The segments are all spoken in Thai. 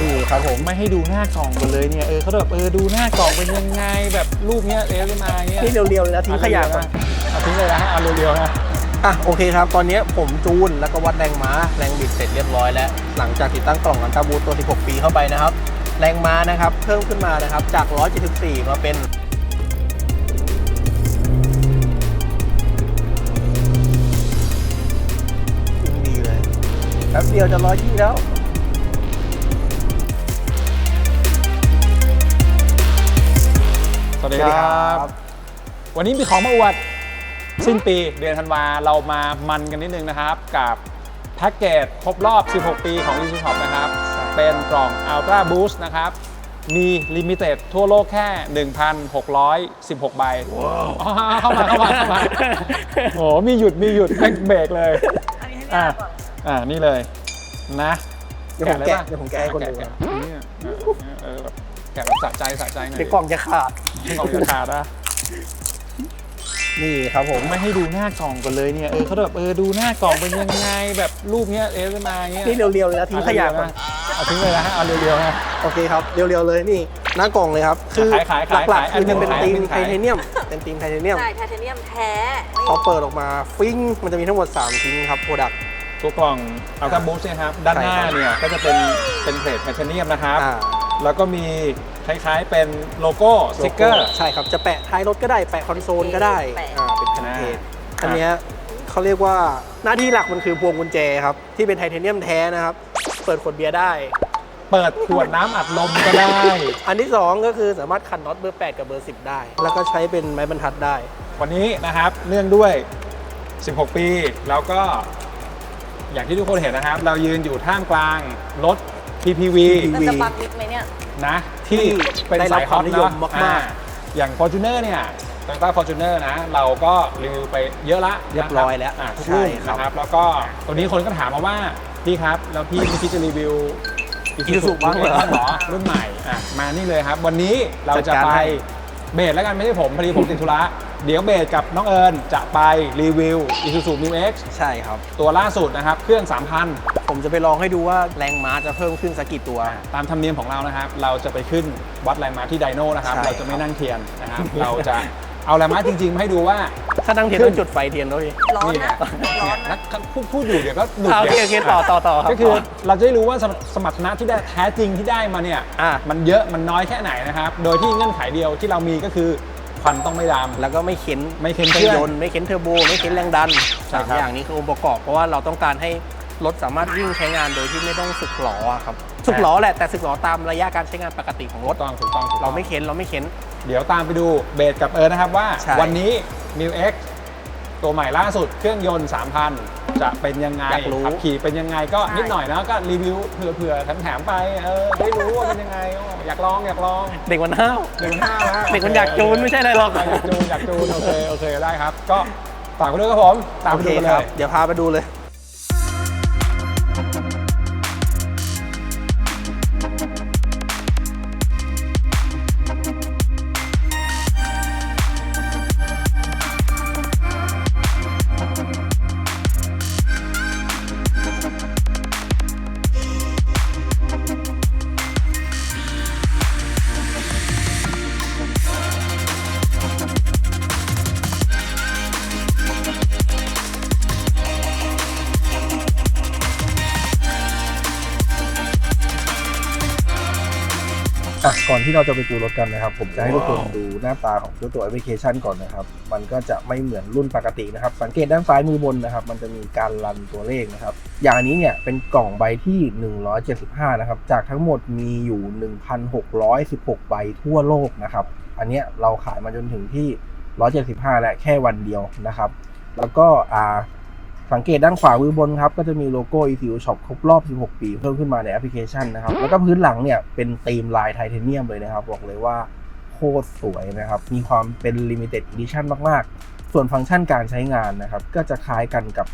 นี่ครับผมไม่ให้ดูหน้ากล่องกันเลยเนี่ยเออเขาแบบเออดูหน้ากล่องเป็นยังไงแบบรูปเนี้ยเอฟมาเงี้ยนี่เรียวๆเลยนะทิ้งขยะก่อนเอาทิ้งเลยนะเอาเร็วๆนะอะโอเคครับ ตอนนี้ผมจูนแล้วก็วัดแรงม้าแรงบิดเสร็จเรียบร้อยแล้ว หลังจากติดตั้งกล่องอันตราบูทตัว 16 ปีเข้าไปนะครับ แรงม้านะครับเพิ่มขึ้นมานะครับจาก 174 มาเป็นดีเลยแป๊บเดียวจะร้อยยี่แล้ว วัสดีครับ วันนี้มีของมาอวด สิ้นปีเดือนธันวาเรามามันกันนิดนึงนะครับ กับแพ็กเกจครบรอบ 16 ปีของ e s u s o p นะครับ เป็นกล่อง Ultra Boost นะครับ มีลิมิเต็ดทั่วโลกแค่ 1,616 ใบอ๋อเข้ามาเข้ามาเข้ามาโอ้โหมีหยุดมีหยุดแม่งเบรกเลยอันนี้ให้อะแม่ก่อนอ่านี่เลยนะเดี๋ยวผมลแกะปะเดี๋ยวผมแกะให้คนดูแกะแกะเนี่ยเออเออแบบ แกะแบบสะใจสะใจหน่อยเดี๋ยวกล่องจะขาด กล่องจะขาดนะนี่ครับผมไม่ให้ดูหน้ากล่องกันเลยเนี่ยเออเขาแบบเออดูหน้ากล่องเป็นยังไงแบบรูปเนี้ยเอฟมาเงี้ยนี่เรียวๆเลยนะทิ้งขยะก่อนเอาทิ้งเลยนะฮะเอาเร็วๆนะโอเคครับเรียวๆเลยนี่หน้ากล่องเลยครับ คือขายขายขายหลักขายๆคือจะเป็นขายตีมขายไทเทเนียม เป็นตีมไทเทเนียมใช่ไทเทเนียมแท้พอเปิดออกมาฟิ้งมันจะมีทั้งหมด 3 ชิ้นครับโปรดักต์ตัวกล่องอัลตร้าบูสเนี่ยครับด้านหน้าใช่ครับเนี่ยก็จะเป็นเป็นเพลทไทเทเนียมนะครับอ่า แล้วก็มีคล้ายๆเป็นโลโก้สติกเกอร์ ใช่ครับ จะแปะท้ายรถก็ได้ แปะคอนโซลก็ได้อ่าเป็นแผ่นเทปอ่าอันเนี้ยเขาเรียกว่าหน้าที่หลักมันคือพวงกุญแจครับ ที่เป็นไทเทเนียมแท้นะครับ เปิดขวดเบียร์ได้ เปิดขวดน้ำอัดลมก็ได้ อันที่ 2 ก็คือสามารถขันน็อตเบอร์ 8 กับเบอร์ 10 ได้ แล้วก็ใช้เป็นไม้บรรทัดได้ วันนี้นะครับเนื่องด้วย 16 ปี แล้วก็อย่างที่ทุกคนเห็นนะครับ เรายืนอยู่ท่ามกลางรถ PPV มันจะปักลิกไหมเนี่ย นะที่เป็นได้รับสายฮอตความนิยมเนาะมากๆอ่อย่าง Fortuner เนี่ย Toyota Fortuner นะ เราก็รีวิวไปเยอะละเรียบร้อยแล้วนะคบอ่าทุกใช่รุ่นครับนะครับแล้วก็ตัวนี้คนก็ถามมาว่า พี่ครับ แล้วพี่ไม่คิดจะรีวิว Isuzu บ้างเหรอบ้างเหรอรุ่นใหม่อะมานี่เลยครับ วันนี้เราจัจะดการไปให้เบสแล้วกันไม่ใช่ผมพอดีผมติดธุระ เดี๋ยวเบสกับน้องเอิญจะไปรีวิว Isuzu New X ใช่ครับ ตัวล่าสุดนะครับ เครื่อง 3,000 ผมจะไปลองให้ดูว่าแรงม้าจะเพิ่มขึ้นสักกี่ตัว ตามธรรมเนียมของเรานะครับ เราจะไปขึ้นวัดแรงม้าที่ไดโน่นะครับ ใช่ เราจะไม่นั่งเทียนนะครับ เราจะเอาแรงม้าจริงๆมาให้ดูว่า ถ้านั่งเทียนขึ้ต้อนงจุดไฟเทียนด้วยร้อนนี่นะไงร้อเนี่ยนนันะกพูดพูดอยู่เดี๋ยวก็หลุดอ่าโอเคโอเคต่อต่อต่อครับก็คือต่อเราจะได้รู้ว่าสมสมรรถนะที่ได้แท้จริงที่ได้มาเนี่ย อ่ามันเยอะมันน้อยแค่ไหนนะครับ โดยที่เงื่อนไขเดียวที่เรามีก็คือ ควันต้องไม่ดำแล้วก็ไม่เข็นไม่เข็นเคเครื่รื่อองงยนต์ไม่เข็นเทอร์โบไม่เข็นแรงดันใช่สามครับอย่างนี้คือองค์ประกอบเพราะว่าเราต้องการให้รถสามารถวิ่งใช้งานโดยที่ไม่ต้องสึกหลออะครับสึกหลอแหละแต่สึกหลอตามระยะการใช้งานปกติของรถูถกต้องถูกต้องถูกต้องเราไม่เข็นเราไม่เข็นเดี๋ยวตามไปดูเบสกับเอิร์ธนะครับว่าใช่วันนี้ New X ตัวใหม่ล่าสุดเครื่องยนต์ 3,000 จะเป็นยังไงอยากรู้ ขับขี่เป็นยังไงก็ใช่นิดหน่อยนะก็รีวิวเผื่อๆแถมๆไปเออได้รู้ว่าเป็นยังไงโอ้อยากลองอยากลองเด็กมันห้าวเด็กมันห้าวนะเด็กมันอยากจูนไม่ใช่อะไรหรอกอยากจูนอยากจูนโอเคโอเคได้ครับ ก็ฝากไปด้วยครับผมตามโอไปเคดูกันคเลรับยเดี๋ยวพาไปดูเลย ก่อนที่เราจะไปดูรถกันนะครับ ผมจะให้ทุกคนดูหน้าตาของตัวแอปพลิเคชันก่อนนะครับ มันก็จะไม่เหมือนรุ่นปกตินะครับ สังเกตด้านซ้ายมือบนนะครับ มันจะมีการรันตัวเลขนะครับ อย่างอันนี้เนี่ยเป็นกล่องใบที่ 175 นะครับ จากทั้งหมดมีอยู่ 1,616 ใบทั่วโลกนะครับ อันเนี้ยเราขายมาจนถึงที่ 175 และแค่วันเดียวนะครับ แล้วก็อ่า สังเกตด้านขวามือบนครับก็จะมีโลโก้ ECU Shop ครบรอบ 16 ปี เพิ่มขึ้นมาในแอปพลิเคชันนะครับ แล้วก็พื้นหลังเนี่ยเป็นธีมลายไทเทเนียมเลยนะครับ บอกเลยว่าโคตรสวยนะครับ มีความเป็น Limited Edition มากๆ ส่วนฟังก์ชันการใช้งานนะครับ ก็จะคล้ายกันกับ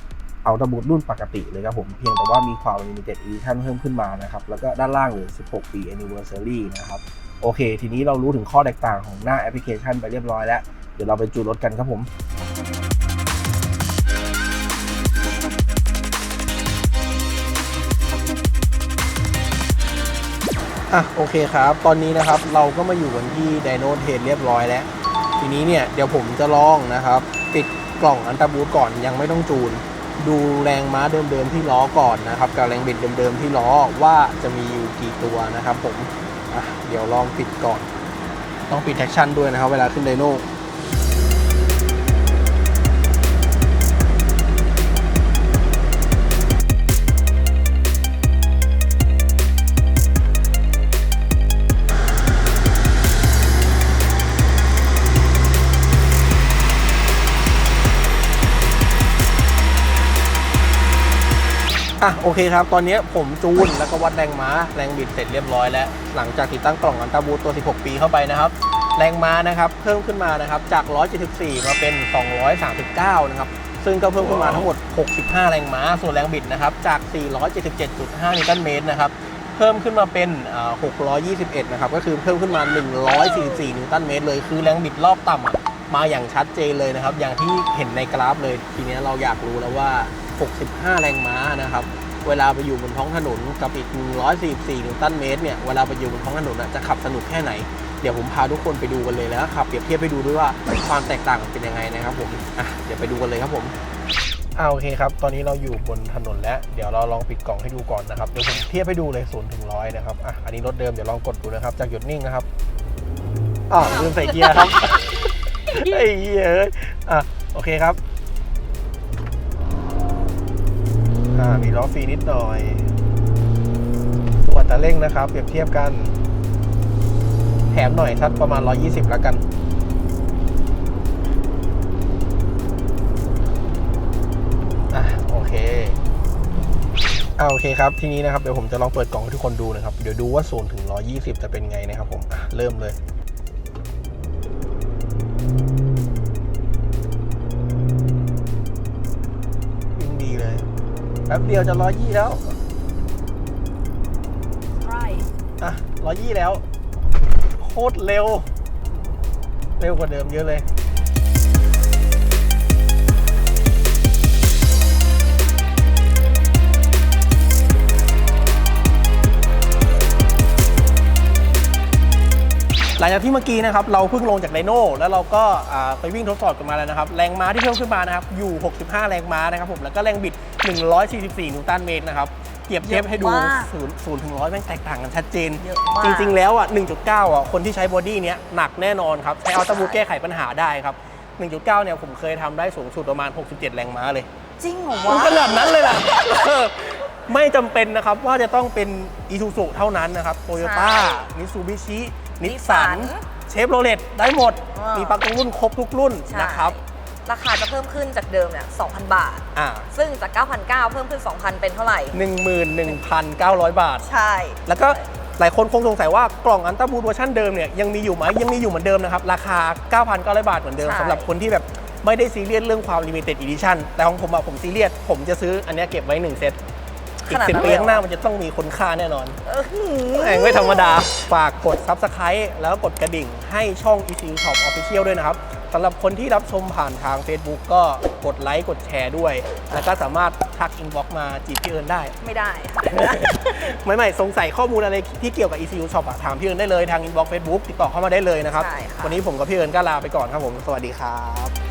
เอาตบูดรุ่นปกติเลยครับผม เพียงแต่ว่ามีความ Limited Edition เพิ่มขึ้นมานะครับ แล้วก็ด้านล่างเหลือ 16 ปี Anniversary นะครับ โอเค ทีนี้เรารู้ถึงข้อแตกต่างของหน้าแอปพลิเคชันไปเรียบร้อยแล้ว เดี๋ยวเราไปจูนรถกันครับผม อะโอเคครับ ตอนนี้นะครับเราก็มาอยู่กันที่ไดโนเทนเรียบร้อยแล้ว ทีนี้เนี่ยเดี๋ยวผมจะลองนะครับ ปิดกล่องอันตาบูก่อนยังไม่ต้องจูน ดูแรงม้าเดิมๆที่ล้อก่อนนะครับกับแรงบิดเดิมๆที่ล้อว่าจะมีอยู่กี่ตัวนะครับผมอะเดี๋ยวลองปิดก่อน ต้องปิดแท็กชั่นด้วยนะครับ เวลาขึ้นไดโน อะโอเคครับ ตอนนี้ผมจูนแล้วก็วัดแรงม้าแรงบิดเสร็จเรียบร้อยแล้ว หลังจากติดตั้งกล่องอันตราบูทตัว 16 ปีเข้าไปนะครับ แรงม้านะครับเพิ่มขึ้นมานะครับจาก 174 มาเป็น 239 นะครับซึ่งก็เพิ่มขึ้นมาทั้งหมด 65 แรงม้า ส่วนแรงบิดนะครับจาก 477.5 นิวตันเมตรนะครับเพิ่มขึ้นมาเป็นอ่า621 นะครับ ก็คือเพิ่มขึ้นมา 144 นิวตันเมตรเลย คือแรงบิดรอบต่ำอะมาอย่างชัดเจนเลยนะครับ อย่างที่เห็นในกราฟเลย ทีนี้เราอยากรู้แล้วว่า 65 แรงม้านะครับ เวลาไปอยู่บนท้องถนนกับอีก 144นิวตันเมตรเนี่ย เวลาไปอยู่บนท้องถนนจะขับสนุกแค่ไหน เดี๋ยวผมพาทุกคนไปดูกันเลยแล้วขับเปรียบเทียบไปดูด้วยว่าความแตกต่างเป็นยังไงนะครับผม อะ เดี๋ยวไปดูกันเลยครับผมอ่าโอเคครับ ตอนนี้เราอยู่บนถนนแล้ว เดี๋ยวเราลองปิดกล่องให้ดูก่อนนะครับ เดี๋ยวผมเทียบให้ดูเลย0ถึงร้อยนะครับ อะ อันนี้รถเดิม เดี๋ยวลองกดดูนะครับ จากหยุดนิ่งนะครับอ๋อลืมใส่เกียร์ครับไอ้เหี้ยอะ โอเคครับ อ่ามีล้อฟรีนิดหน่อยตัวตราเร่งนะครับ เปรียบเทียบกัน แถมหน่อยสักประมาณ 120 แล้วกันอะโอเคอ่าโอเคครับ ทีนี้นะครับ เดี๋ยวผมจะลองเปิดกล่องให้ทุกคนดูนะครับ เดี๋ยวดูว่า0ถึง 120 จะเป็นไงนะครับผมเริ่มเลย แป๊บเดียวจะ120แล้วอะ120แล้ว โคตรเร็ว เร็วกว่าเดิมเยอะเลย ลังจากที่เมื่อกี้นะครับเราเพิ่งลงจากไดโน่แล้วเราก็อ่าไปวิ่งทดสอบกันมาแล้วนะครับแรงม้าที่เพิ่มขึ้นมานะครับอยู่ 65 แรงม้านะครับผมแล้วก็แรงบิด 144 นิวตันเมตรนะครับเปรียบเทียบให้ดูเยอะมากศูนย์ศูนย์ถึงร้อยแม่งแตกต่างกันชัดเจนเยอะมากจริง ๆ แล้วอะ 1.9 อะ คนที่ใช้บอดี้เนี้ยหนักแน่นอนครับ ใช้อัลตราบูแก้ไขปัญหาได้ครับ 1.9 เนี่ยผมเคยทำได้สูงสุดประมาณ 67 แรงม้าเลย จริงเหรอมันวะขนาดนั้นเลยล่ะเออไม่จำเป็นนะครับ ว่าจะต้องเป็นอีซูซุเท่านั้นนะครับโตโยต้ามิซูบิชิ นิสสัน เชฟโรเลตได้หมด อ่ามี มีปลั๊กตรงรุ่นครบทุกรุ่นใช่นะครับ ราคาจะเพิ่มขึ้นจากเดิมเนี่ย2,000 บาท อ่าซึ่งจาก 9,900 เพิ่มขึ้น 2,000 เป็นเท่าไหร่ 11,900 บาท ใช่ แล้วก็หลายคนคงสงสัยว่ากล่องอันต้าบูดเวอร์ชันเดิมเนี่ยยังมีอยู่ไหมยังมีอยู่เหมือนเดิมนะครับ ราคา 9,900 บาทเหมือนเดิมใช่ สำหรับคนที่แบบไม่ได้ซีเรียสเรื่องความ limited edition แต่ของผมอะผมซีเรียสผมจะซื้ออันเนี้ยเก็บไว้ 1 เซต อีกสิบปีข้างหน้ามันจะต้องมีคุณค่าแน่นอนเออหือแม่งไม่ธรรมดา ฝากกด Subscribe แล้วก็กดกระดิ่งให้ช่อง ECU Shop Official ด้วยนะครับสำหรับคนที่รับชมผ่านทาง Facebook ก็กดไลค์กดแชร์ด้วย แล้วก็สามารถทักอินบ็อกมาจีบพี่เอิญได้ ไม่ได้ค่ะไม่ไม่สงสัยข้อมูลอะไรที่เกี่ยวกับ ECU Shop อะถามพี่เอิญได้เลยทางอินบ็อกซ์เฟซบุ๊กติดต่อเข้ามาได้เลยนะครับ ใช่ค่ะ วันนี้ผมกับพี่เอิญก็ลาไปก่อนครับผม สวัสดีครับ